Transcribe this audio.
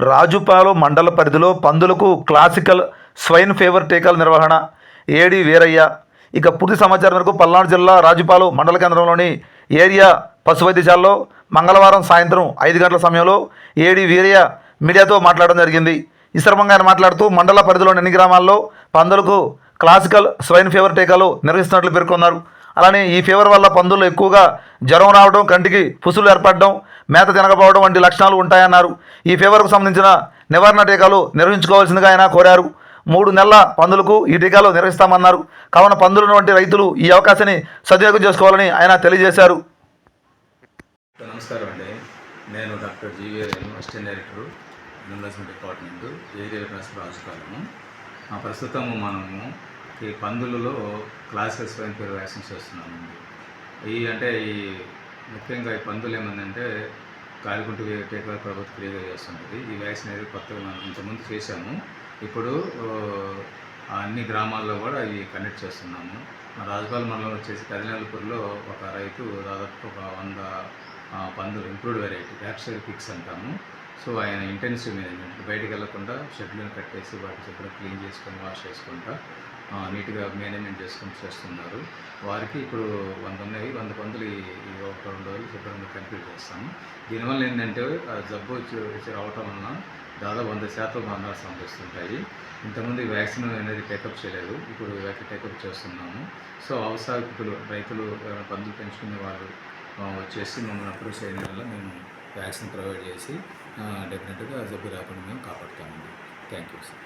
రాజుపాలు మండల పరిధిలో పందులకు classical swine fever టీకాల నిర్వహణ. ఏడి వీరయ్య. ఇక పూర్తి సమాచారం మేరకు పల్నాడు జిల్లా రాజుపాలు మండల కేంద్రంలోని ఏరియా పశు వైద్యశాలలో మంగళవారం సాయంత్రం ఐదు గంటల సమయంలో ఏడి వీరయ్య మీడియాతో మాట్లాడడం జరిగింది. ఈ సందర్భంగా ఆయన మాట్లాడుతూ మండల పరిధిలోని అన్ని గ్రామాల్లో పందులకు క్లాసికల్ స్వైన్ ఫీవర్ టీకాలు నిర్వహిస్తున్నట్లు పేర్కొన్నారు. అలానే ఈ ఫీవర్ వల్ల పందులు ఎక్కువగా జ్వరం రావడం కంటికి పుసులు ఏర్పడడం మేత తినకపోవడం వంటి లక్షణాలు ఉంటాయన్నారు. ఈ ఫీవర్కు సంబంధించిన నివారణ టీకాలు నిర్వహించుకోవాల్సిందిగా ఆయన కోరారు. మూడు నెలల పందులకు ఈ టీకాలు నిర్వహిస్తామన్నారు. కావున పందులు వంటి రైతులు ఈ అవకాశాన్ని సద్వినియోగం చేసుకోవాలని ఆయన తెలియజేశారు. నమస్కారం అండి. నేను doctor G V R assistant director department area veterinary ప్రస్తుతము మనము ఈ పందులలో క్లాసికల్ అని పేరు వ్యాక్సిన్స్ చేస్తున్నామండి. ఈ అంటే ఈ ముఖ్యంగా ఈ పందులు ఏమందంటే కాలుకుంటు టీకా ప్రభుత్వం ఫ్రీగా చేస్తున్నది ఈ వ్యాక్సిన్ అనేది కొత్తగా మనం ఇంతకుముందు చేశాము. ఇప్పుడు అన్ని గ్రామాల్లో కూడా ఇవి కండక్ట్ చేస్తున్నాము. రాజపాల మండలం వచ్చేసి కదినెలపూర్లో ఒక రైతు దాదాపు ఒక వంద పందులు ఇంప్రూవ్డ్ వెరైటీ యాక్చువల్ పిక్స్ అంటాము. సో ఆయన ఇంటెన్సివ్ మేనేజ్మెంట్ బయటకు వెళ్ళకుండా షెడ్యూల్ని కట్టేసి వాటి చెప్పడం క్లీన్ చేసుకొని వాష్ చేసుకుంటా నీట్గా మేనేజ్మెంట్ చేసుకొని చేస్తున్నారు. వారికి ఇప్పుడు వంద ఉన్నాయి వంద పందులు ఈ ఒక రెండు రోజులు శుభ్రంగా కంప్లీట్ చేస్తాము. దీనివల్ల ఏంటంటే ఆ జబ్బు వచ్చి రావటం వలన దాదాపు వంద శాతం మరణాలు సంభవిస్తుంటాయి. ఇంతకుముందు వ్యాక్సిన్ అనేది టేకప్ చేయలేదు ఇప్పుడు వ్యాక్సిన్ టేకప్ చేస్తున్నాము. సో అవసరాలు రైతులు పందులు పెంచుకునే వాళ్ళు వచ్చేసి మమ్మల్ని అప్రోచ్ చేయడం వల్ల మేము వ్యాక్సిన్ ప్రొవైడ్ చేసి డెఫినెట్గా జబ్బు రాకుండా మేము కాపాడుతామండి. Thank you sir.